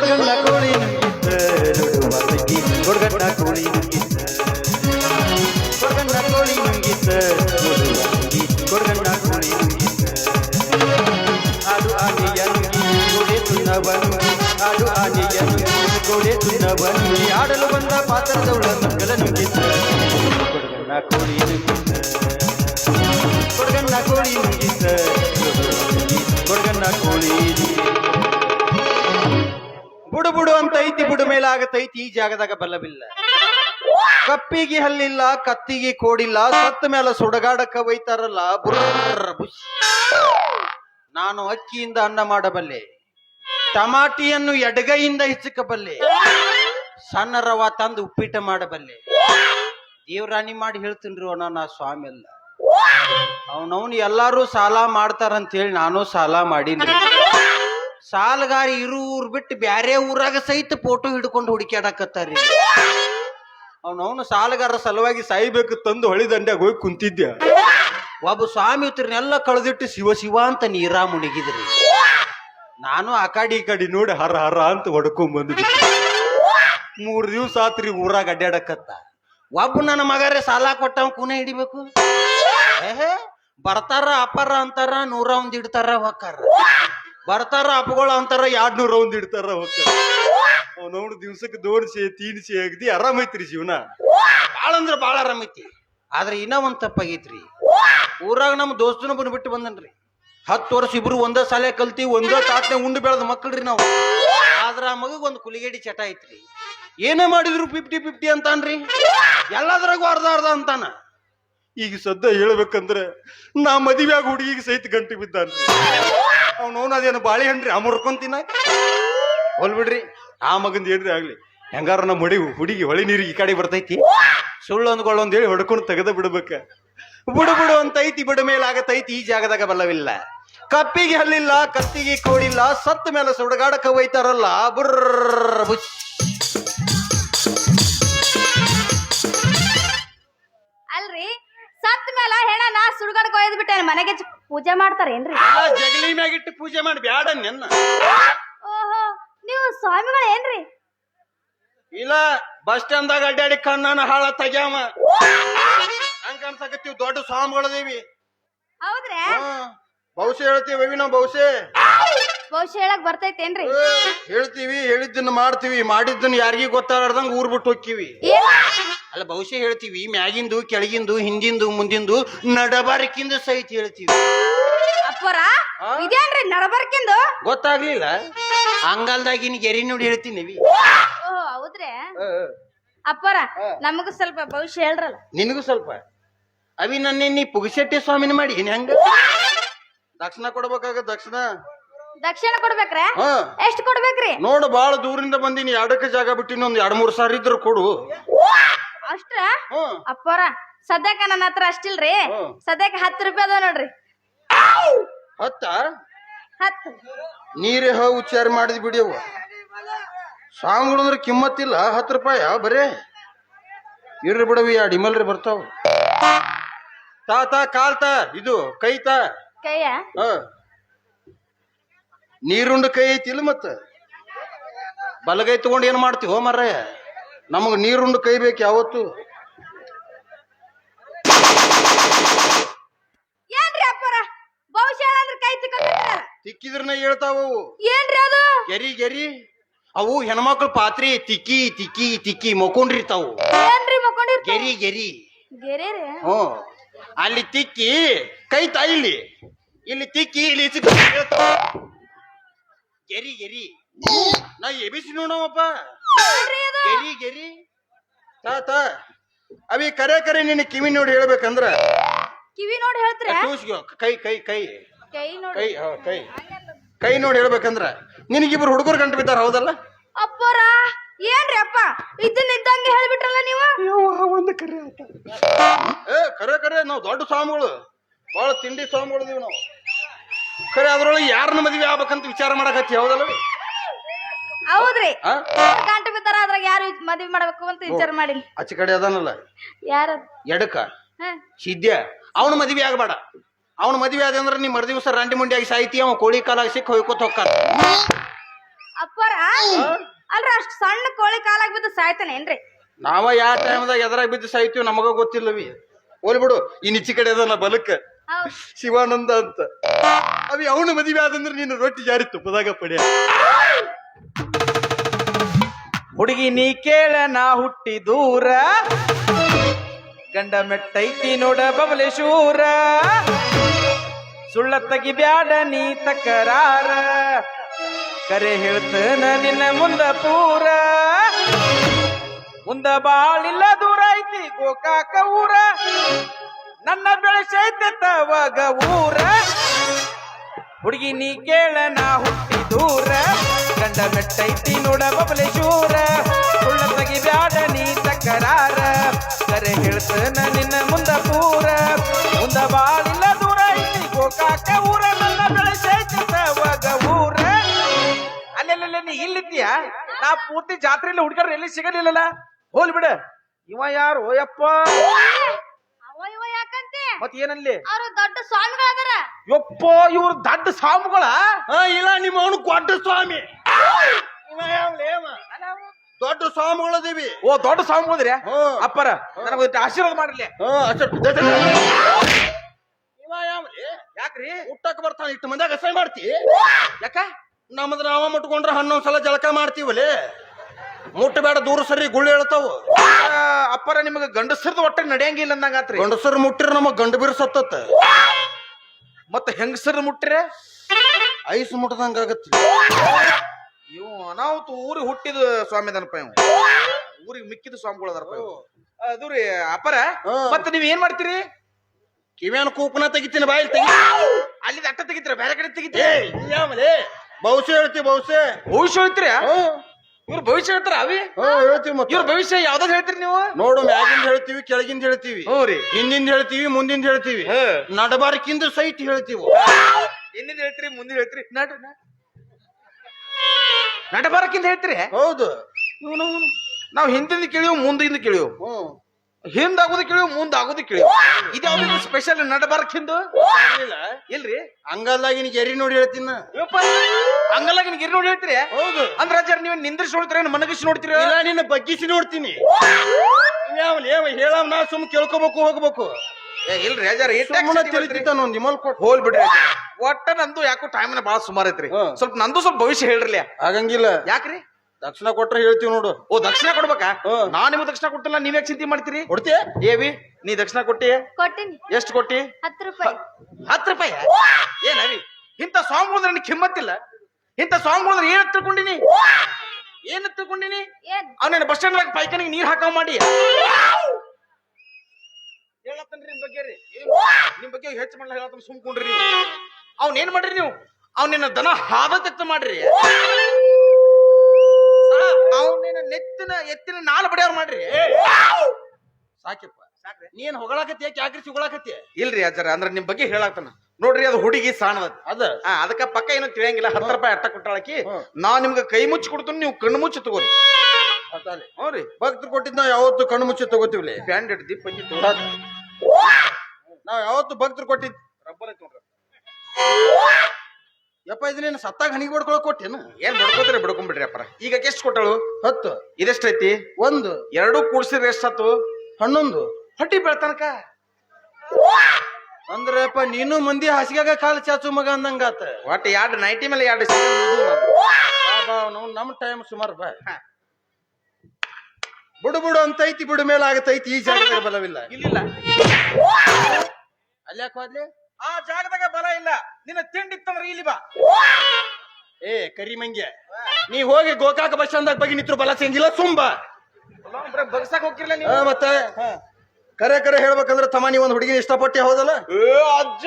ಕೊಡಗಣ್ಣ ಕೋಳಿ ನುಂಗಿತ್ತ ನೋಡುವ ಕೋಳಿ ನುಂಗಿತ್ತ ಕೊಡಗಣ್ಣ ಕೋಳಿ ನುಂಗಿತ್ತ ನೋಡುವ ತಂಗಿ ಕೊಡಗಣ್ಣ ಕೋಳಿ ನುಂಗಿತ್ತ ಅದು ಆನೆಯ ನುಂಗಿ ಗೋಡೆ ತುನ್ನವನು ಅದು ಆನೆಯ ನುಂಗಿ ಗೋಡೆ ತುನ್ನವನು ಆಡಲು ಬಂದ ಪಾತ್ರದವಳ, ಮಕ್ಕಳ ಕೊಡಗಣ್ಣ ಕೋಳಿ ನುಂಗಿತ್ತ ಬುಡು ಅಂತ ಐತಿ ಬಿಡು ಮೇಲೆ ಆಗತೈತಿ ಈ ಜಾಗದಾಗ ಬಲ್ಲವಿಲ್ಲ ಕಪ್ಪಿಗೆ ಹಲ್ಲಿಲ್ಲ, ಕತ್ತಿಗೆ ಕೋಡಿಲ್ಲ, ಸತ್ತ ಮೇಲೆ ಸುಡಗಾಡಕ್ಕ ಒಯ್ತಾರಲ್ಲ ನಾನು ಅಕ್ಕಿಯಿಂದ ಅನ್ನ ಮಾಡಬಲ್ಲೆ. ಟಮಾಟಿಯನ್ನು ಎಡಗೈಯಿಂದ ಹೆಚ್ಚಕಬಲ್ಲೆ ಸಣ್ಣ ರವ ತಂದು ಉಪ್ಪಿಟ ಮಾಡಬಲ್ಲೆ. ದೇವ್ರಾಣಿ ಮಾಡಿ ಹೇಳ್ತೀನಿ ಅಣ್ಣ, ನಾ ಸ್ವಾಮಿ ಅಲ್ಲ. ಅವನವನು ಎಲ್ಲಾರು ಸಾಲ ಮಾಡ್ತಾರಂತ ಹೇಳಿ ನಾನು ಸಾಲ ಮಾಡೀನಿ ಸಾಲಗಾರ ಇರು ಊರ್ ಬಿಟ್ಟು ಬ್ಯಾರೆ ಊರಾಗ ಸಹಿತ ಫೋಟೋ ಹಿಡ್ಕೊಂಡು ಹುಡುಕ್ಯಾಡಕತ್ತಾರಿ ಅವನವನು ಸಾಲಗಾರ ಸಲುವಾಗಿ ಸಾಯ್ಬೇಕು ತಂದು ಹೊಳಿ ದಂಡ್ಯಾಗ ಹೋಗಿ ಕುಂತಿದ್ದ. ಒಬ್ಬ ಸ್ವಾಮಿ ಇತ್ರನೆಲ್ಲ ಕಳೆದಿಟ್ಟು ಶಿವ ಶಿವ ಅಂತ ನೀರಾ ಮುಣಗಿದ್ರಿ. ನಾನು ಆ ಕಡೆ ಈ ಕಡೆ ನೋಡಿ ಹರ ಹರ ಅಂತ ಹೊಡ್ಕೊಂಡ್ ಬಂದ್ವಿ. ಮೂರ್ ದಿವ್ಸ ಆತ್ರಿ ಊರಾಗ ಅಡ್ಡಾಡಕತ್ತ ಒಬ್ಬ ನನ್ನ ಮಗರೇ ಸಾಲ ಕೊಟ್ಟವ್ ಕೂನೆ ಹಿಡಿಬೇಕು? ಬರ್ತಾರ, ಅಪ್ಪಾರ ಅಂತಾರ, ನೂರ ಒಂದ್ ಇಡ್ತಾರ ಹೊಕ್ಕಾರ. ಬರ್ತಾರ ಅಪ್ಪಗಳು ಅಂತಾರ ಎರಡ್ ನೂರ ಒಂದ್ ಇಡ್ತಾರ ನೋಡು ದಿವ್ಸಕ್ಕೆ ದೋನ್ಸೆ ಅಗ್ದಿ ಅಗದಿ ಆರಾಮೈತ್ರಿ ಜೀವನ. ಬಾಳ ಅಂದ್ರ ಬಾಳ ಆರಾಮೈತಿ ಆದ್ರೆ ಇನ್ನ ಒಂದ್ ತಪ್ಪಾಗೈತ್ರಿ. ಊರಾಗ ನಮ್ಮ ಬಂದ್ ಬಿಟ್ಟು ಬಂದನ್ರಿ. ಹತ್ತು ವರ್ಷ ಇಬ್ರು ಒಂದ ಸಾಲೆ ಕಲ್ತಿ, ಒಂದ ತಾಟ್ನೆ ಉಂಡು ಬೆಳೆದ ಮಕ್ಕಳ್ರಿ ನಾವು. ಆದ್ರ ಆ ಮಗಗ್ ಒಂದ್ ಕುಲಿಗೇಡಿ ಚಟ ಐತ್ರಿ. ಏನೇ ಮಾಡಿದ್ರು ಫಿಫ್ಟಿ ಫಿಫ್ಟಿ ಅಂತಾನ್ರಿ. ಎಲ್ಲದ್ರಾಗೂ ಅರ್ಧ ಅರ್ಧ ಅಂತಾನ. ಈಗ ಸದ್ಯ ಹೇಳ್ಬೇಕಂದ್ರೆ ನಾ ಮದುವೆಯಾಗ ಹುಡುಗಿಗೆ ಸಹಿತ ಗಂಟೆ ಬಿದ್ದಾನ್ರಿ. ಅವ್ನವ್ನ ಅದೇನು ಬಾಳೆಹಣ್ಣ್ರಿ ಆ ಮುರ್ಕೊಂತಿನ ಹೋಲ್ ಬಿಡ್ರಿ. ಆ ಮಗಂದ ಏನ್ರಿ ಆಗ್ಲಿ? ಹೆಂಗಾರ ನಮ್ಮ ಹುಡುಗಿ ಹುಡುಗಿ ಹೊಳಿ ನೀರಿಗೆ ಈ ಕಡೆ ಬರ್ತೈತಿ? ಸುಳ್ಳು ಅಂದ್ಕೊಳ್ಳೊಂದ್ ಹೇಳಿ ಹೊಡ್ಕೊಂಡು ತೆಗೆದ ಬಿಡ್ಬೇಕ. ಬಿಡು ಬಿಡು ಅಂತ ಐತಿ ಬಿಡ ಮೇಲೆ ಆಗತೈತಿ, ಈ ಜಾಗದಾಗ ಬಲ್ಲವಿಲ್ಲ. ಕಪ್ಪಿಗೆ ಹಲ್ಲಿಲ್ಲ, ಕತ್ತಿಗೆ ಕೋಡಿಲ್ಲ, ಸತ್ತ ಮೇಲೆ ಸುಡಗಾಡಕ ಒಯ್ತಾರಲ್ಲ ಬುರ್ರ ಬುಷ್ ಅಲ್ರಿ ಸತ್ ಮೇಲ ಹೆಣನ ಸುಡ್ಗಡ್ ಕೊಯ್ದು ಬಿಟ್ಟೆ ಮನೆಗೆ ಚ- ಪೂಜೆ ಮಾಡ್ತಾರೇನ್ರಿ ಆ ಜಗಲಿ ಮ್ಯಾಗಿಟ್ಟು ಪೂಜೆ ಮಾಡಿ ಬ್ಯಾಡ ನಿನ್ನ. ಓಹೋ ನೀವು ಸ್ವಾಮಿಗಳೇನ್ರಿ ಇಲ್ಲ ಬಸ್ ಸ್ಟ್ಯಾಂಡ್ದಾಗ ಅಡ್ಡಾಡಿ ಕಣ್ಣನ ಹಾಳ ತೆಗ್ಯಾಮ ಹಂಗ ಅನ್ಸಕತ್ತೀವಿ ದೊಡ್ಡ ಸ್ವಾಮಿಗಳದೇವಿ. ಹೌದ್ರೆ? ಬಹುಶಃ ಹೇಳ್ತೀವಿ ನಾವು ಬಹುಶಃ. ಬಹುಶಃ ಹೇಳಕ್ ಬರ್ತೈತೇನ್ರಿ ಹೇಳ್ತೀವಿ ಹೇಳಿದ್ದನ್ನ ಮಾಡ್ತೀವಿ ಮಾಡಿದ್ದನ್ನ ಯಾರಿಗೂ ಗೊತ್ತಾಗದಂಗ ಊರ್ ಬಿಟ್ಟು ಹೋಕ್ಕಿವಿ. ಏನ್? ಅಲ್ಲ ಬಹುಶಃ ಹೇಳ್ತೀವಿ ಮ್ಯಾಗಿಂದು ಕೆಳಗಿಂದು ಹಿಂದಿಂದು ಮುಂದಿಂದು ನಡಬಾರಕಿಂದು ಸಹಿತ ಹೇಳ್ತೀವಿ. ಅಪ್ಪರ? ಆ? ಇದೇನ್ರಿ ನಡಬರ್ಕಿಂದು? ಗೊತ್ತಾಗ್ಲಿಲ್ಲ. ಅಂಗಲ್ದಾಗಿನ ಗೆರಿ ನೋಡಿ ಹೇಳ್ತೀನಿ ಹೌದ್ರಿ? ಅಪ್ಪರ ನಮಗೂ ಸ್ವಲ್ಪ ಭವಿಷ್ಯ ಹೇಳ್ರಲ್ಲ. ನಿನಗೂ ಸ್ವಲ್ಪ. ಅವಿ ನನ್ನ ನೀ ಪುಗಶೆಟ್ಟಿ ಸ್ವಾಮಿನ ಮಾಡಿ ಏನ್ ಹೆಂಗ ದಕ್ಷಿಣ ಕೊಡ್ಬೇಕಾಗ ದಕ್ಷಿಣ. ದಕ್ಷಿಣ ಕೊಡ್ಬೇಕ್ರ? ಎಷ್ಟು ಎಷ್ಟ್ ಕೊಡ್ಬೇಕ್ರಿ? ನೋಡು ಬಾಳ ದೂರಿಂದ ಬಂದಿನಿ ಎರಡಕ್ಕೆ ಜಾಗ ಬಿಟ್ಟಿನ ಒಂದ್ ಎರಡ್ ಮೂರ್ ಸಾವಿರ ಇದ್ರು ಕೊಡು. ಅಷ್ಟ್ರ ಹ್ಮ್ ಅಪ್ಪರ ಸದ್ಯಕ್ಕ ನನ್ನ ಹತ್ರ ಅಷ್ಟಿಲ್ರಿ. ಹ್ಮ್. ಸದ್ಯಕ್ಕೆ ಹತ್ತು ರೂಪಾಯಿ ಅದ ನೋಡ್ರಿ. ಹತ್ತ? ಹತ್ತು. ನೀರೇ ಹೋ ಉಚ್ಚಾರ ಮಾಡಿದ್ ಬಿಡಿಯವ ಸಾಂಗ್ಳು ಅಂದ್ರೆ ಕಿಮ್ಮತ್ತಿಲ್ಲ ಹತ್ತು ರೂಪಾಯ ಬರೇ. ಇರ್ರಿ ಬಿಡವಿ ಯಾ ಡಿಮಲ್ರಿ ಬರ್ತಾವ. ತಾತ ಕಾಲ್ತ ಇದು ಕೈತ ಕೈಯ? ಹ. ನೀರುಂಡ ಕೈ ಐತಿಲ್ಲ ಮತ್ತ? ಬಲಗೈ ತಗೊಂಡ್ ಏನ್ ಹೋ ಮರ್ರಯ್ಯ ನಮಗ ನೀರುಂಡು ಕೈ ಬೇಕು ಯಾವತ್ತು? ಏನ್ರಿ ಅಪ್ಪರ? ಅಂದ್ರೆ ಕೈ ತಗೊಂಡ್ರ ತಿಕ್ಕಿದ್ರನ ಹೇಳ್ತಾವು ಏನ್ರಿ ಅದು? ಗೆರಿ ಗೆರಿ. ಅವು ಹೆಣ್ಮಕ್ಳು ಪಾತ್ರಿ ತಿಕ್ಕಿ ತಿಕ್ಕಿ ತಿಕ್ಕಿ ಮಕ್ಕೊಂಡಿರ್ತಾವು. ಏನ್ರಿ ಮಕ್ಕೊಂಡಿರ್ತ ಗೆರಿ ಗೆರಿ. ಗೆರೆ ರೀ ಹ್ಞೂ. ಅಲ್ಲಿ ತಿಕ್ಕಿ ಕೈ ತಾಯಿಲಿ. ಇಲ್ಲಿ ಇಲ್ಲಿ ತಿಕ್ಕಿ ಇಲ್ಲಿ ಗೆರಿ ಗೆರಿ. ನಾ ಎಬಿಸಿ ನೋಡವಪ್ಪ ಗೆರಿ ಗೆರಿ. ತಾ ತಾ ಅವಿ ಕರೆ ಕರೆ ನಿನ್ನ ಕಿವಿ ನೋಡಿ ಹೇಳ್ಬೇಕಂದ್ರ. ಕಿವಿ ನೋಡಿ ಹೇಳ್ತೀರ? ಕೂಸ್ಗೋ ಕೈ ಕೈ ಕೈ. ಕೈ ನೋಡಿ. ಕೈ ಹಾ ಕೈ. ಕೈ ನೋಡಿ ಹೇಳ್ಬೇಕಂದ್ರ. ನಿನಗಿಬ್ರು ಹುಡುಗರು ಗಂಟು ಬಿದ್ದಾರ ಹೌದಲ್ಲ? ಅಪ್ಪರ ಏನ್ರಿ ಅಪ್ಪ? ಇದನ್ನ ಇದ್ದಂಗೆ ಹೇಳ್ಬಿಟ್ರಲ್ಲ ನೀವು? ಒಂದು ಕರೆ ಏ ಕರೆ ಕರೆ ನಾವು ದೊಡ್ಡ ಸ್ವಾಮಿಗಳು. ಬಹಳ ತಿಂಡಿ ಸ್ವಾಮಿಗಳು ನಾವು. ಕರೆ ಅದ್ರೊಳಗೆ ಯಾರನ್ನ ಮದುವೆ ಆಗ್ಬೇಕಂತ ವಿಚಾರ ಮಾಡಕತ್ತಿ ಹೌದಲ್ಲ ಹೌದ್ರಿ? ಗಂಟು ಬಿದ್ದಾರ ಅದ್ರಾಗ ಯಾರು ಮದ್ವಿ ಮಾಡ್ಬೇಕು ಅಂತ ವಿಚಾರ ಮಾಡಿ ಆಚೆ ಕಡೆ ಅದಾನಲ್ಲ. ಯಾರ? ಎಡಕ ಸಿದ್ಯ. ಅವನ ಮದ್ವಿ ಆಗಬೇಡ. ಅವನ ಮದ್ವಿ ಆದ ಅಂದ್ರೆ ನೀ ಮರು ದಿವಸ ರಂಡಿ ಆಗಿ ಸಾಯ್ತಿ ಅವ ಕೋಳಿ ಕಾಲಾಗ ಸಿಕ್ಕ ಹೋಯ್ಕೋತ ಹೋಗ್ತಾರ ಅಪ್ಪರ ಅಲ್ರ ಅಷ್ಟ್ ಸಣ್ಣ ಕೋಳಿ ಕಾಲಾಗ್ ಬಿದ್ದು ಸಾಯ್ತಾನೇನ್ರಿ ನಾವ ಯಾವ ಟೈಮ್ದಾಗ ಎದ್ರಾಗ ಬಿದ್ದು ಸಾಯ್ತೀವಿ ನಮಗ ಗೊತ್ತಿಲ್ಲವಿ. ಹೋಲ್ ಬಿಡು ಈ ನಿಚ್ಚಿ ಕಡೆ ಅದಲ್ಲ ಬಲಕ್ಕ. ಶಿವಾನಂದ ಅಂತ. ಅವಿ ಅವನು ಮದುವೆ ಆದಂದ್ರೆ ನೀನು ರೊಟ್ಟಿ ಜಾರಿ ತುಪ್ಪದಾಗ ಪಡ್ಯ. ಹುಡುಗಿ ನೀ ಕೇಳ ನಾ ಹುಟ್ಟಿ ದೂರ. ಗಂಡ ಮೆಟ್ಟೈತಿ ನೋಡ ಬಬಲೇಶೂರ ಸುಳ್ಳ ತಗಿ ಬ್ಯಾಡ ನೀ ತಕರಾರ. ಕರೆ ಹೇಳ್ತನ ನಿನ್ನ ಮುಂದ ಪೂರ. ಮುಂದ ಬಾಳಿಲ್ಲ ದೂರ ಐತಿ ಗೋಕಾಕ ಊರ. ನನ್ನ ಬೆಳೆಸೈತೆ ತವಾಗ ಊರ. ಹುಡುಗಿ ನೀ ಕೇಳ ನಾ ಹುಟ್ಟಿ ದೂರ. ಗಂಡ ಮೆಟ್ಟೈತಿ ನೋಡ ಬಬಲೇಶೂರ ಸುಳ್ಳ ತಗಿ ಬ್ಯಾಡ ನೀ ತಕರಾರ ಕರೆ ಹೇಳ್ತನ ನಿನ್ನ ಮುಂದ ಪೂರ. ಮುಂದ ಬಾಳಿಲ್ಲ ದೂರ ಐತಿ ಗೋಕಾಕ ಊರ. ನನ್ನ ಬೆಳೆಸೈತೆ ತವಾಗ ಊರ. ಅಲ್ಲೆಲ್ಲ ನೀ ಇಲ್ಲಿದ್ದೀಯ? ನಾ ಪೂರ್ತಿ ಜಾತ್ರೆಯಲ್ಲಿ ಹುಡುಗರು ಎಲ್ಲಿ ಸಿಗಲಿಲ್ಲಲ್ಲ? ಹೋಲ್ ಬಿಡ. ಇವ ಯಾರು? ಯಪ್ಪ. ಮತ್ ಏನಲ್ಲಿ? ಅವ್ರು ದೊಡ್ಡ ಸ್ವಾಮಿಗಳದಾರ. ಯಪ್ಪ ಇವ್ರು ದೊಡ್ಡ ಸ್ವಾಮಿಗಳ? ಇಲ್ಲ ನಿಮ್ಮ ಅವನು ಕೊಟ್ಟ ಸ್ವಾಮಿ. ದೊಡ್ಡ ಸ್ವಾಮಿಗಳದೀವಿ. ಓ ದೊಡ್ಡ ಸ್ವಾಮಿಗಳದ್ರಿ? ಅಪ್ಪರ ನನಗೆ ಆಶೀರ್ವಾದ ಮಾಡ್ಲಿ ಯಾಕ್ರಿ? ಊಟಕ್ಕೆ ಬರ್ತಾನೆ ಇಟ್ಟು ಮಂದ್ಯಾಗ ಅಸಹ್ಯ ಮಾಡ್ತಿ? ಯಾಕ? ನಮ್ದ್ ನಾವ ಮುಟ್ಕೊಂಡ್ರೆ ಹನ್ನೊಂದ್ ಸಲ ಜಳಕ ಮಾಡ್ತೀವಲ್ಲಿ ಮುಟ್ಟಬೇಡ ದೂರ ಸರಿ ಗುಳ್ಳಿ ಹೇಳ್ತಾವು ಆ, ಅಪ್ಪರ ನಿಮಗೆ ಗಂಡಸರದ ಒಟ್ಟ ನಡೆಯಂಗಿಲ್ಲ ಅಂದಂಗಾತ್ರಿ ಗಂಡಸರು ಮುಟ್ಟಿರ ನಮಗ್ ಗಂಡು ಬೀರ್ ಸತ್ತತ್ತ. ಮತ್ತೆ ಹೆಂಗಸರ್ ಮುಟ್ಟ್ರೆ? ಐಸ್ ಮುಟ್ಟದಂಗ ಆಗತ್ತೆ ಅನಾಹುತ ಊರಿಗೆ ಹುಟ್ಟಿದ ಸ್ವಾಮಿ ಅದನಪ್ಪ ಇವ್? ಊರಿಗೆ ಮಿಕ್ಕಿದ ಸ್ವಾಮಿಗಳು ಅದಾರಪ್ಪ ಇವು. ಅದು ರೀ ಅಪ್ಪರ ಹಾ. ಮತ್ತೆ ನೀವ್ ಏನ್ ಮಾಡ್ತೀರಿ? ಕಿವಿಯನ್ನು ಕೂಪನ ತೆಗಿತೀನಿ ಬಾಯಿಲ್ ತೆಗಿ ಅಲ್ಲಿ ಅಟ್ಟ ತೆಗಿತೀರ? ಬೇರೆ ಕಡೆ ತೆಗಿತೀರಿ? ಏ ಯಾಮಲೆ ಭವಿಷ್ಯ ಹೇಳ್ತಿ ಭವಿಷ್ಯ. ಭವಿಷ್ಯ ಹೇಳ್ತೀರಿ? ಹ್ಮ್ ಇವ್ರ ಭವಿಷ್ಯ ಹೇಳ್ತಾರ ಅವಿ? ಹ್ಮ್, ಹೇಳ್ತೀವಿ ಮತ್ತೆ. ಇವ್ರ ಭವಿಷ್ಯ ಯಾವ್ದಾದ್ ಹೇಳ್ತೀರಿ ನೀವು? ನೋಡು ಮ್ಯಾಗಿಂದ ಹೇಳ್ತೀವಿ ಕೆಳಗಿಂದ ಹೇಳ್ತೀವಿ. ಹ್ಞೂ ರೀ. ಹಿಂದಿಂದ ಹೇಳ್ತೀವಿ ಮುಂದಿಂದ ಹೇಳ್ತೀವಿ. ನಡಬಾರಕಿಂದ ಸೈಟ್ ಹೇಳ್ತೀವಿ. ಹಿಂದಿನ ಹೇಳ್ತೀರಿ ಮುಂದಿನ ಹೇಳ್ತೀರಿ. ನಡ. ನಡಬಾರಕ್ಕಿಂದ ಹೇಳ್ತೀರಿ? ಹೌದು. ಇವ್ನು ನಾವು ಹಿಂದಿಂದ ಕೇಳಿವು ಮುಂದಿಂದ ಕೇಳಿವು ಹ್ಮ್ ಕೇಳಿವ್ ಆಗೋದು ಕೇಳಿವು ಮುಂದ್ ಆಗೋದು ಕೇಳಿವು ಇದ್ಯಾವ್ದು ಸ್ಪೆಷಲ್ ನಡಬಾರಕ್ಕಿಂದು ಇಲ್ಲ. ಇಲ್ರಿ ಹಂಗಲ್ಲಾಗಿನ ಗೆರಿ ನೋಡಿ ಹೇಳ್ತೀನ. ಹಂಗಲ್ಲ ಗೆರಿ ನೋಡಿ ಹೇಳ್ತೀರಿ? ಹೌದು. ಅಂದ್ರ ಅಜ್ಜಾರ ನೀವು ನಿಂದ್ರಿಸಿ ನೋಡ್ತೀರ ಮನಗಿಸಿ ನೋಡ್ತೀರ? ಇಲ್ಲ ನಿನ್ನ ಬಗ್ಗಿಸಿ ನೋಡ್ತೀನಿ. ಯಾವ ಹೇಳವ್ ನಾ ಸುಮ್ ಕೇಳ್ಕೊಬೇಕು ಹೋಗ್ಬೇಕು. ಏ, ಇಲ್ರಿ ಅಜ್ಜಾರ ಎಷ್ಟು ಒಂದ್ ಕೊಟ್ಟು ಹೋಲ್ ಬಿಡ್ರಿ. ಒಟ್ಟ ನಂದು ಯಾಕೋ ಟೈಮ್ನ ಬಾಳ ಸುಮಾರ್ ಐತ್ರಿ. ಹ್ಮ್. ಸ್ವಲ್ಪ ನಂದು ಸ್ವಲ್ಪ ಭವಿಷ್ಯ ಹೇಳ್ರಲ್ಲ ಆಗಂಗಿಲ್ಲ. ಯಾಕ್ರಿ? ದಕ್ಷಿಣ ಕೊಟ್ರೆ ಹೇಳ್ತೀವಿ ನೋಡು. ಓ ದಕ್ಷಿಣ ಕೊಡ್ಬೇಕಾ? ಹ್ಮ್. ನಾ ನಿಮ್ಗೆ ದಕ್ಷಿಣ ಕೊಟ್ಟಿಲ್ಲ ನೀವ್ ಯಾಕೆ ಚಿಂತೆ ಮಾಡ್ತೀರಿ? ಕೊಡ್ತೀಯ? ಏವಿ ನೀ ದಕ್ಷಿಣ ಕೊಟ್ಟಿ? ಕೊಟ್ಟಿನಿ. ಎಷ್ಟು ಕೊಟ್ಟಿ? ಹತ್ತು ರೂಪಾಯಿ. ಹತ್ತು ರೂಪಾಯಿ? ಏನವಿ ಇಂತ ಇಂಥ ಸಾಂಗ್ ಹೋದ್ರೆ ನನಗೆ ಕಿಮ್ಮತ್ತಿಲ್ಲ ಇಂಥ ಸ್ವಾಮಿ ಏನ್ ತಿಳ್ಕೊಂಡಿನಿ ಏನ್ ತಿಳ್ಕೊಂಡಿನಿ ಏನ್? ಅವನ ಬಸ್ ಸ್ಟ್ಯಾಂಡ್ ಪೈಕನಿಗೆ ನೀರ್ ಹಾಕ ಮಾಡಿ. ಹೇಳತ್ತನ್ರಿ ನಿಮ್ ಬಗ್ಗೆ ರೀ. ನಿಮ್ ಬಗ್ಗೆ ಹೆಚ್ಚು ಮಾಡಲ್ಲ ಹೇಳತ್ತ ಸುಮ್ಕೊಂಡ್ರಿ. ಅವ್ನ ಏನ್ ಮಾಡ್ರಿ ನೀವು? ಅವನಿನ ದನ ಹಾದ ತೆತ್ತ ಮಾಡ್ರಿ. ಅವನಿನ ನೆತ್ತಿನ ಎತ್ತಿನ ನಾಲ್ ಬಡಿಯವ್ರ ಮಾಡ್ರಿ. ಸಾಕಿಪ್ಪ. ನೀನ್ ಹೊಗಳಾಕತ್ತಿ ಯಾಕೆ ಯಾಕ್ರಿಸಿ ಹೊಗಳಾಕತ್ತಿ? ಇಲ್ರಿ ಅಜ್ಜರ ಅಂದ್ರೆ ನಿಮ್ ಬಗ್ಗೆ ಹೇಳಾಕ್ತಾನ. ನೋಡ್ರಿ ಅದು ಹುಡುಗಿ ಸಾಣದ ಅದ? ಅದಕ್ಕ ಪಕ್ಕ ಏನೋ ತಿಳಿಯಂಗಿಲ್ಲ. ಹತ್ತು ರೂಪಾಯಿ ಅಟ್ಟ ಕೊಟ್ಟಾಳಕಿ. ನಾ ನಿಮ್ಗೆ ಕೈ ಮುಚ್ಚಿ ಕೊಡ್ತೀನಿ ನೀವು ಕಣ್ಣು ಮುಚ್ಚಿ ತಗೋರಿ. ಹ್ಞೂ ರೀ. ಭಕ್ತರು ಕೊಟ್ಟಿದ್ ನಾವ್ ಯಾವತ್ತು ಕಣ್ಣು ಮುಚ್ಚಿ ತಗೋತೀವ್ಲಿ? ಬ್ಯಾಂಡ್ ಹಿಡ್ದಿ ಪಂಜಿ ನಾವ್ ಯಾವತ್ತು ಭಕ್ತರು ಕೊಟ್ಟಿದ್ ಯಪ್ಪ ಇದನ್ನೇನು ಸತ್ತಾಗ ಹಣಿಗೆ ಬಡ್ಕೊಳಕ್ ಕೊಟ್ಟೇನು? ಏನ್ ಬಡ್ಕೋತೀರಿ ಬಡ್ಕೊಂಡ್ಬಿಡ್ರಿ ಅಪ್ಪರ. ಈಗ ಎಷ್ಟು ಕೊಟ್ಟಳು? ಹತ್ತು. ಇದೆಷ್ಟೈತಿ? ಒಂದು. ಎರಡು ಕೂಡ್ಸಿದ್ರೆ ಎಷ್ಟಾತು ಹನ್ನೊಂದು. ಹೊಟ್ಟಿ ಬೆಳ್ತನಕ? ಅಂದ್ರಪ್ಪ ನೀನು ಮಂದಿ ಹಾಸಿಗೆಗ ಕಾಲು ಚಾಚು ಮಗ ಅಂದಂಗಾತ. ಒಟ್ಟು ಎರಡು ನೈಟಿ ಮೇಲೆ ಎರಡು ನಮ್ಮ ಟೈಮ್ ಸುಮಾರು ಬಾ. ಬುಡು ಬುಡು ಅಂತ ಐತಿ ಬಿಡು ಮೇಲೆ ಆಗತೈತಿ ಈ ಜಾಗದಲ್ಲಿ ಬಲವಿಲ್ಲ. ಇಲ್ಲಿಲ್ಲ. ಅಲ್ಲಿ ಯಾಕೆ ಹೋದ್ಲಿ? ಆ ಜಾಗದಾಗ ಬಲ ಇಲ್ಲ. ನಿನ್ನ ತಿಂಡಿತ್ತಂದ್ರೆ ಇಲ್ಲಿ ಬಾ. ಏ ಕರಿ ಮಂಗೆ ನೀ ಹೋಗಿ ಗೋಕಾಕ ಬಸ್ ಅಂದಾಗ ಬಗ್ಗೆ ನಿಂತ್ರು ಬಲ ಸಿಂಗಿಲ್ಲ ತುಂಬಾ ಬಗ್ಸಕ್ ಹೋಗಿರ್ಲ ನೀವು? ಮತ್ತೆ ಕರೆ ಕರೆ ಹೇಳ್ಬೇಕಂದ್ರೆ ತಮ್ಮ ನೀ ಒಂದ್ ಹುಡುಗಿನ ಇಷ್ಟಪಟ್ಟಿ ಹೌದಲ್ಲ? ಅಜ್ಜ!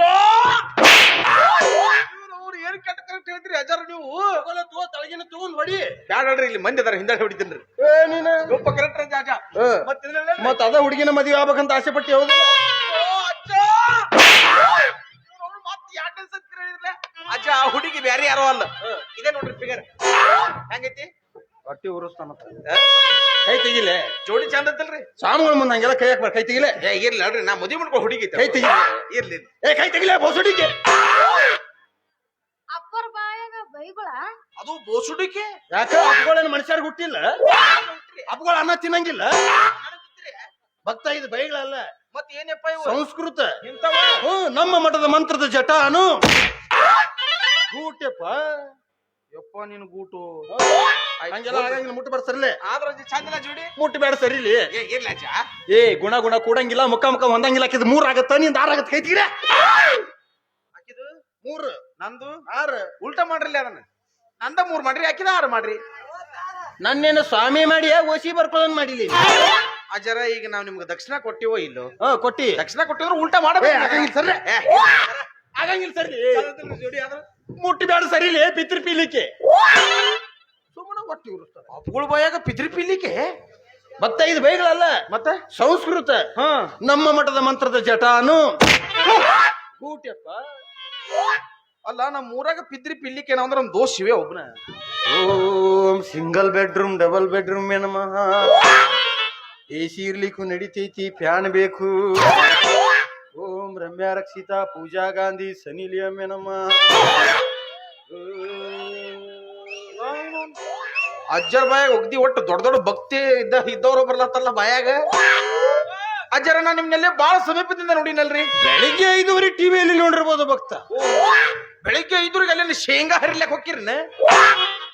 ಅವ್ರು ಏನ್ ಕೆಟ್ಟ ಕರೆಕ್ಟ್ ಹೇಳ್ತೀರಿ ಅಜ್ಜಾರ ನೀವು? ತಳಗಿನ ತಗೊಂಡ್ ಹೊಡಿ. ಬ್ಯಾಡ ಹೇಳ್ರಿ ಇಲ್ಲಿ ಮಂದಿ ಅದಾರ ಹಿಂದೆ ಹೊಡಿತೀನಿ ಏ ನೀನು? ಒಬ್ಬ ಕರೆಕ್ಟ್ ಅಜ್ಜ ಅಜ್ಜ. ಮತ್ತೆ ಅದ ಹುಡುಗಿನ ಮದುವೆ ಆಗ್ಬೇಕಂತ ಆಸೆ ಪಟ್ಟಿ ಹೌದಲ್ಲ ಅಜ್ಜ ಅವ್ರು ಮತ್ತೆ ಎರಡ್ನೇ ಸತಿ ಹೇಳಿದ್ರಲ್ಲ. ಅಜ್ಜ ಆ ಹುಡುಗಿ ಬ್ಯಾರೆ ಯಾರೋ ಅಲ್ಲ. ಇದೇ ನೋಡ್ರಿ ಫಿಗರ್ ಹೆಂಗೈತಿ? ಹೊಟ್ಟಿ ಉರುಸ್ತಾನ ಕೈ ತೆಗಿಲೆ? ಜೋಡಿ ಚಂದ ಐತಲ್ರಿ ಸಾಮುಗಳ ಮುಂದೆ ಹಂಗೆಲ್ಲ ಕೈ ಹಾಕ್ಬಾರ ಕೈ ತೆಗಿಲೆ? ಏ ಇರ್ಲಿ ನೋಡ್ರಿ ನಾ ಮದುವೆ ಮಾಡ್ಕೊ ಹುಡುಗಿ. ಕೈ ತೆಗಿಲೆ? ಇರ್ಲಿ ಏ ಕೈ ತೆಗಿಲೆ ಬೋಸುಡಿಗೆ ಅಪ್ಪರ ಬಾಯಾಗ ಬೈಗುಳ? ಅದು ಬೋಸುಡಿಕೆ? ಯಾಕೆ ಅಪ್ಪಗಳೇನು ಮನುಷ್ಯರಿಗೆ ಹುಟ್ಟಿಲ್ಲ? ಅಪ್ಪಗಳ ಅನ್ನ ತಿನ್ನಂಗಿಲ್ಲ? ಭಕ್ತ ಇದು ಬೈಗಳಲ್ಲ? ಮತ್ತೇನಪ್ಪ ಏನಪ್ಪ ಇವು? ಸಂಸ್ಕೃತ? ಇಂಥವ? ಹ್ಮ್ ನಮ್ಮ ಮಠದ ಮಂತ್ರದ ಜಟ ಅನು ಗೂಟೆಪ್ಪ. ಯಪ್ಪ ನಿನ್ ಗೂಟು. ಹಂಗೆಲ್ಲ ಆಗಂಗಿಲ್ಲ ಮುಟ್ಟು ಸರಿಲೆ. ಆದ್ರ ಚಂದನ ಜೋಡಿ? ಮುಟ್ಟು ಬೇಡ ಸರಿಲಿ ಏ ಇರ್ಲ ಅಜ್ಜ. ಏ ಗುಣ ಗುಣ ಕೂಡಂಗಿಲ್ಲ ಮುಖ ಮುಖ ಹೊಂದಂಗಿಲ್ಲ ಹಾಕಿದ್ ಮೂರ್ ಆಗತ್ತ ನಿಂದ ಆರ್ ಆಗತ್ತ ಕೈತೀರ ಹಾಕಿದು ಮೂರ್ ನಂದು ಆರ್. ಉಲ್ಟಾ ಮಾಡ್ರಿ ಅದನ್ನ. ನಂದ ಮೂರ್ ಮಾಡ್ರಿ ಹಾಕಿದ ಆರ್ ಮಾಡ್ರಿ. ನನ್ನೇನು ಸ್ವಾಮಿ ಮಾಡಿ ಓಸಿ ಬರ್ಕೊಳ್ಳೋನ್ ಮಾಡಿಲಿ? ಅಜರ ಈಗ ನಾವ್ ನಿಮ್ಗೆ ದಕ್ಷಿಣ ಕೊಟ್ಟಿವೋ ಇಲ್ಲೋ? ಹ ಕೊಟ್ಟಿ. ದಕ್ಷಿಣ ಕೊಟ್ಟಿದ್ರೆ ಉಲ್ಟಾ ಮಾಡಬೇಕು ಆಗಂಗಿಲ್ಲ ಸರ್ ಆಗಂಗಿಲ್ಲ ಸರ್ ಜೋಡಿ ಆದ್ರ? ಮುಟ್ಟಿ ಬೇಡ ಸರಿಲಿ ಪಿತ್ರಿ ಪೀಲಿಕ್ಕೆ ಸುಮ್ಮನೆ ಒಟ್ಟು ಅಪ್ಪಗಳ ಬಾಯಾಗ ಪಿದ್ರಿ ಪಿಲ್ಲಿಕ್ಕೆ ಮತ್ತೆ ಇದು ಬೈಗಳಲ್ಲ. ಮತ್ತೆ? ಸಂಸ್ಕೃತ. ಹ. ನಮ್ಮ ಮಠದ ಮಂತ್ರದ ಜಟಾನು. ಕೂಟ್ಯಪ್ಪ ಅಲ್ಲ ನಮ್ಮ ಊರಾಗ ಪಿದ್ರಿ ಪಿಲ್ಲಿಕ್ಕೆ ಏನೋ ಅಂದ್ರೆ ಒಂದ್ ದೋಷ ಇವೆ ಒಬ್ನ. ಓಂ ಸಿಂಗಲ್ ಬೆಡ್ರೂಮ್ ಡಬಲ್ ಬೆಡ್ರೂಮ್ ಏನಮ್ಮ? ಎ ಸಿ ಇರ್ಲಿಕ್ಕೂ ನಡಿತೈತಿ ಫ್ಯಾನ್ ಬೇಕು. ಓಂ ರಮ್ಯಾ ರಕ್ಷಿತಾ ಪೂಜಾ ಗಾಂಧಿ ಸನಿ ನಮ್ಮ ಅಜ್ಜರ ಬಾಯಾಗ ಒಗ್ದಿ ಒಟ್ಟು ದೊಡ್ಡ ದೊಡ್ಡ ಭಕ್ತಿ ಇದ್ದ ಇದ್ದವ್ರು ಬರ್ಲತ್ತಲ್ಲ ಬಾಯಾಗ? ಅಜ್ಜರ ನಾ ನಿಮ್ನೆಲ್ಲ ಬಹಳ ಸಮೀಪದಿಂದ ನೋಡಿನಲ್ರಿ? ಬೆಳಿಗ್ಗೆ ಐದುವರೆ ಟಿವಿಯಲ್ಲಿ ನೋಡಿರ್ಬೋದು ಭಕ್ತ. ಬೆಳಿಗ್ಗೆ ಐದುವರೆಗೆ ಅಲ್ಲಿ ಶೇಂಗಾ ಹರಿಲಕ್ ಹೋಗಿರ್ನ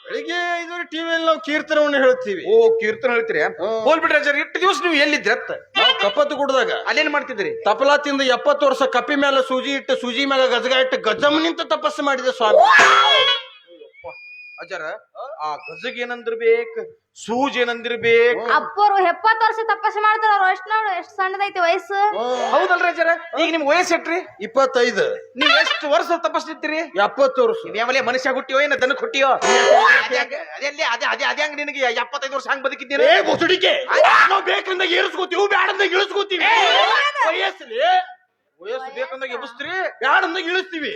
ಬೆಳಿಗ್ಗೆ ಐದುವರೆ ಟಿವಿಯಲ್ಲಿ ನಾವು ಕೀರ್ತನವನ್ನು ಹೇಳ್ತೀವಿ. ಓ ಕೀರ್ತನ ಹೇಳ್ತೀರಿ? ಹೋಲ್ಬಿಟ್ರಿ ಅಜ್ಜರ್ ಇಟ್ಟು ದಿವಸ ನೀವು ಎಲ್ಲಿದ್ರೆ ಅತ್ತ? ನಾವು ಕಪ್ಪತ್ತು ಕುಡ್ದಾಗ. ಅಲ್ಲೇನ್ ಮಾಡ್ತಿದ್ರಿ? ತಪಲಾ ತಿಂದು ಎಪ್ಪತ್ತು ವರ್ಷ ಕಪ್ಪಿ ಮೇಲೆ ಸೂಜಿ ಇಟ್ಟು ಸೂಜಿ ಮೇಲೆ ಗಜಗ ಇಟ್ಟು ಗಜಮ್ ನಿಂತ ತಪಸ್ಸು ಮಾಡಿದ ಸ್ವಾಮಿ. ಅಜ್ಜರ ಆ ಗಜಗ್ ಏನಂದಿರ್ಬೇಕ್ ಸೂಜ್ ಏನಂದಿರ್ಬೇಕ್ ಅಪ್ಪರು ಎಪ್ಪತ್ತು ವರ್ಷ ತಪಸ್ಸು ಮಾಡ್ತಾರ ಅವ್ರು ಎಷ್ಟು ನೋಡು ಎಷ್ಟು ಸಣ್ಣದೈತಿ ವಯಸ್ಸು. ಹೌದಲ್ರಿ ಅಜರ? ಈಗ ನಿಮ್ ವಯಸ್ಸು ಎಟ್ರಿ ಇಪ್ಪತ್ತೈದು. ನೀವ್ ಎಷ್ಟು ವರ್ಷ ತಪಸ್ಸಿರ್ತೀರಿ ಎಪ್ಪತ್ತು ವರ್ಷ. ನೀವೇ ಮನುಷ್ಯ ಹುಟ್ಟಿಯೋ ಏನ ದನ ಹುಟ್ಟಿಯೋ? ಅದೇ ಅದೇ ಅದೇ ಅದೇ ಹಂಗ ನಿನಗೆ ಎಪ್ಪತ್ತೈದು ವರ್ಷ ಹಂಗ್ ಬದುಕಿದ್ದೀನಿ? ಏ ಬುಸುಡಿಕೆ ನಾವು ಬೇಕಂದಾಗ ಏರಿಸ್ಕೋತೀವಿ ಬ್ಯಾಡಂದಾಗ ಇಳಿಸ್ಕೋತೀವಿ. ವಯಸ್ಸಲ್ಲಿ ವಯಸ್ಸು ಬೇಕಂದಾಗ ಎಬ್ಬಿಸ್ತೀರಿ? ಬ್ಯಾಡಂದಾಗ ಇಳಿಸ್ತೀವಿ.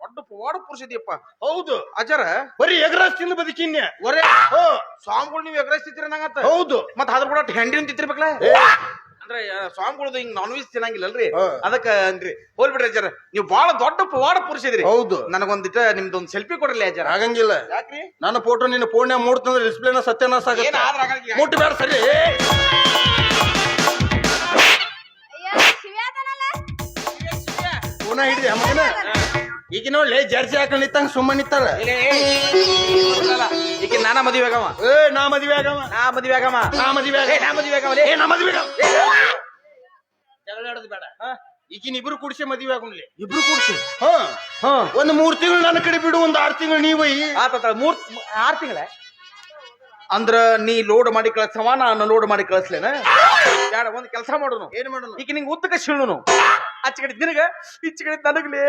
ದೊಡ್ಡ ಪವಾಡ ಪುರುಷ ಇದೆಯಪ್ಪ ಹೌದು. ಅಜರ ಬರೀ ಎಗರಾಸ್ ತಿಂದು ಬದುಕಿನ್ಯ? ಒರೆ ಹೋ, ಸ್ವಾಮಿಗಳು ನೀವು ಎಗ್ರಾಸ್ ನಂಗತ್ತ ಹೌದು. ಮತ್ತೆ ಅದ್ರ ಕೂಡ ಹೆಂಡಿನ ತಿಂತಿರ್ಬೇಕಲ್ಲ ಅಂದ್ರೆ ಸ್ವಾಮಿಗಳು ಸ್ವಾಮಿಗಳದು ಹಿಂಗ್ ನಾನ್ ವೆಜ್ ತಿನ್ನಂಗಿಲ್ಲಲ್ರಿ. ಅದಕ್ಕ ಅಂದ್ರಿ ಹೋಲ್ ಬಿಡ್ರಿ ಅಜ್ಜರ ನೀವು ಬಹಳ ದೊಡ್ಡ ಪವಾಡ ಪುರುಷ ಇದ್ರಿ ಹೌದು. ನನಗೊಂದಿಟ ನಿಮ್ದೊಂದು ಸೆಲ್ಫಿ ಕೊಡ್ರಲ್ಲ ಅಜರ. ಆಗಂಗಿಲ್ಲ. ಯಾಕ್ರಿ? ನನ್ನ ಫೋಟೋ ನಿನ್ನ ಫೋನ್ಯಾಗ ಮೂಡ್ತಂದ್ರೆ ಡಿಸ್ಪ್ಲೇನ ಸತ್ಯನಾಶ ಆಗತ್ತೆ. ಮುಟ್ಟು ಬೇಡ ಸರಿ. ಅಯ್ಯ ಶಿವ್ಯಾದನಲ್ಲ ಫೋನ ಹಿಡಿದಿ ಮಗನ ಈಗ ನೋಡ್ಲಿ ಜರ್ಸಿ ಹಾಕೊಂಡ್ ನಿತ್ತಂಗ ಸುಮ್ಮನೆ ನಿತ್ತಾರ ಈಗ ನಾನ ಮದುವೆ ಆಗವ. ಏ ನಾ ಮದುವೆ ಆಗವ. ನಾ ಮದುವೆ ಆಗವ. ನಾ ಮದುವೆ ಆಗ ನಾ ಮದುವೆ ಆಗಮ್ಮ ಏ ನಾ ಮದ್ವಿ ಆಗವ. ಜಗಳ ಆಡೋದು ಬೇಡ. ಈಗಿನ ಇಬ್ರು ಕುಡಿಸಿ ಮದುವೆ ಆಗುನ್ಲಿ ಇಬ್ರು ಕೂಡ್ಸಿ? ಹಾ. ಹಾ. ಒಂದ್ ಮೂರ್ ತಿಂಗಳು ನನ್ನ ಕಡೆ ಬಿಡು ಒಂದ್ ಆರ್ ತಿಂಗಳು ನೀವ್ ಒಯ್ಯಿ ಆತ ಮೂರ್ ಆರ್ ತಿಂಗಳ? ಅಂದ್ರ ನೀ ಲೋಡ್ ಮಾಡಿ ಕಳಿಸವ ನಾನು ಲೋಡ್ ಮಾಡಿ ಕಳಿಸ್ಲೇನ? ಬೇಡ ಒಂದ್ ಕೆಲಸ ಮಾಡೋನು. ಏನ್ ಮಾಡೋನು? ಈಗ ನಿಂಗೆ ಉದ್ದಕ್ಕೆ ಶಿಳುನು ಆಚ ಕಡೆ ನಿನಗ ಇಚ್ಚ ಕಡೆ ನನಗ್ಲೇ.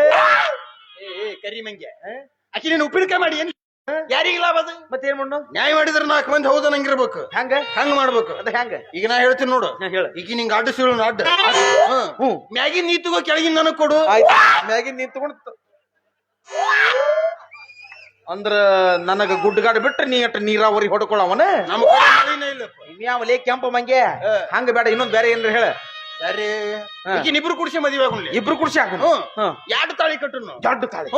ಏ ಕರಿ ಮಂಗ್ಯ ಆಕಿ ನೀನು ಉಪ್ಪಿನಕಾಯಿ ಮಾಡಿ ಏನ್ ಯಾರಿಗಿಲ್ಲ ಅದು? ಏನ್ ಮಾಡು ನ್ಯಾಯ ಮಾಡಿದ್ರೆ ನಾಲ್ಕು ಮಂದಿ ಹೌದ ನಂಗಿರ್ಬೇಕು? ಹಂಗ ಹಂಗ ಮಾಡ್ಬೇಕು. ಅದ ಹೆಂಗ ಈಗ ನಾ ಹೇಳ್ತೀನಿ ನೋಡು. ಹೇಳು. ಈಗ ನಿಂಗೆ ಅಡ್ಡ ಸೀಳು ಅಡ್ಡ. ಹ್ಮ್. ಹ್ಮ್ ಮ್ಯಾಗಿನ್ ನೀ ತಗೋ ಕೆಳಗಿನ ನನಗ್ ಕೊಡು. ಆಯ್ತು. ಮ್ಯಾಗಿನ್ ನೀ ತಗೊಂಡ್ ಅಂದ್ರ ನನಗ ಗುಡ್ಡಗಾಡ ಬಿಟ್ರೆ ನೀ ಅಟ್ಟ ನೀರಾವರಿ ಹೊಡ್ಕೊಳ್ಳವನ ನಮ್ಮ ಕಡೆ ಇನ್ಯಾವ ಲೇ ಕೆಂಪ ಮಂಗೆ ಹಂಗ ಬೇಡ ಇನ್ನೊಂದ್ ಬೇರೆ ಏನ್ರ ಹೇಳ. ಯಾರೇ. ಇಬ್ರು ಕುಡಿಸಿ ಮದುವೆ ಆಗುನ್ಲಿ ಇಬ್ರು ಕುಡ್ಸಿ ಹಾಕೋಣ ಎರಡು ತಾಳಿ ಕಟ್ಟುನು? ದೊಡ್ಡ ತಾಳಿ.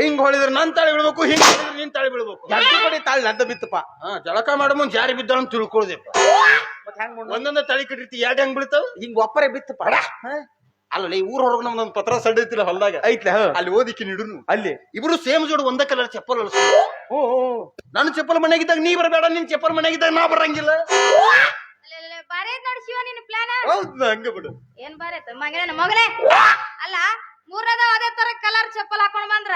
ಹಿಂಗ್ ಹೊಳಿದ್ರೆ ನನ್ ತಾಳಿ ಬೀಳ್ಬೇಕು ಹಿಂಗ್ ಹೊಳಿದ್ರೆ ನಿನ್ ತಾಳಿ ಬೀಳ್ಬೇಕು. ಎರಡು ಕಡೆ ತಾಳಿ ನಂದ ಬಿತ್ತಪ್ಪ. ಜಳಕ ಮಾಡೋ ಮುಂದ್ ಜಾರಿ ಬಿದ್ದ ಅಂತ ತಿಳ್ಕೊಳ್ದೆಪ್ಪ. ಒಂದೊಂದ ತಳಿ ಕಟ್ಟಿರ್ತಿ ಎರಡ್ ಹೆಂಗ್ ಬೀಳ್ತಾವ? ಹಿಂಗ್ ಒಪ್ಪರೆ ಬಿತ್ತಪ್ಪ. ಅಲ್ಲ ಈ ಊರ್ ಹೊರಗ ನಮ್ದೊಂದು ಪತ್ರ ಸಡ್ ಐತಿಲ್ಲ ಹೊಲ್ದಾಗ. ಐತ್ಲ ಅಲ್ಲಿ ಓದಿಕ್ಕಿ ನಿಡುನು ಅಲ್ಲಿ. ಇಬ್ರು ಸೇಮ್ ಜೋಡ್ ಒಂದ ಕಲರ್ ಚಪ್ಪಲ್ ಹ್ಞೂ ನನ್ನ ಚಪ್ಪಲ್ ಮನೆಗಿದ್ದಾಗ ನೀ ಬರಬೇಡ ನಿನ್ ಚಪ್ಪಲ್ ಮನೆಗಿದ್ದಾಗ ನಾ ಬರಂಗಿಲ್ಲ. ಬಾರಿ ನೋಡಿ ಶಿವ ನಿನ್ನ ಪ್ಲಾನ್ ಹೌದು ಹಂಗ ಬಿಡು. ಏನ್ ಬಾರೆ ಮಗನೇ ಮಗನೇ! ಅಲ್ಲ ಮೂರನೇದ ಅದೇ ತರ ಕಲರ್ ಚಪ್ಪಲ್ ಹಾಕೊಂಡ್ ಬಂದ್ರ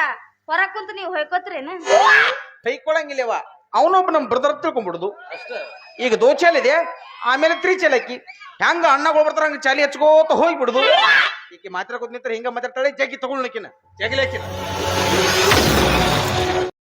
ಹೊರಗ್ ಕುಂತ ನೀವು ಹೊಯ್ಕೋತ್ರೇನ? ಕೈಕೊಳಂಗಿಲ್ಲವ ಅವನೊಬ್ಬ ನಮ್ ಬ್ರದರ್ ತಿಳ್ಕೊಂಡ್ಬಿಡುದು. ಈಗ ದೋಚಾಲ್ ಇದೆ ಆಮೇಲೆ ತ್ರಿಚಾಲ್ ಹಾಕಿ ಹೆಂಗ ಅಣ್ಣಗಳು ಬರ್ತಾರ ಹಂಗ ಚಾಲಿ ಹಚ್ಕೋತ ಹೋಗ್ಬಿಡುದು. ಈಕೆ ಮಾತ್ರ ಕೂತ್ ನಿಂತ್ರ ಹಿಂಗ ಮಾತಾಡ್ತಾಳೆ ಜಗ್ಗಿ ತಗೊಳ್ಲಿಕ್ಕಿನ ಜಗಲೇಕಿನ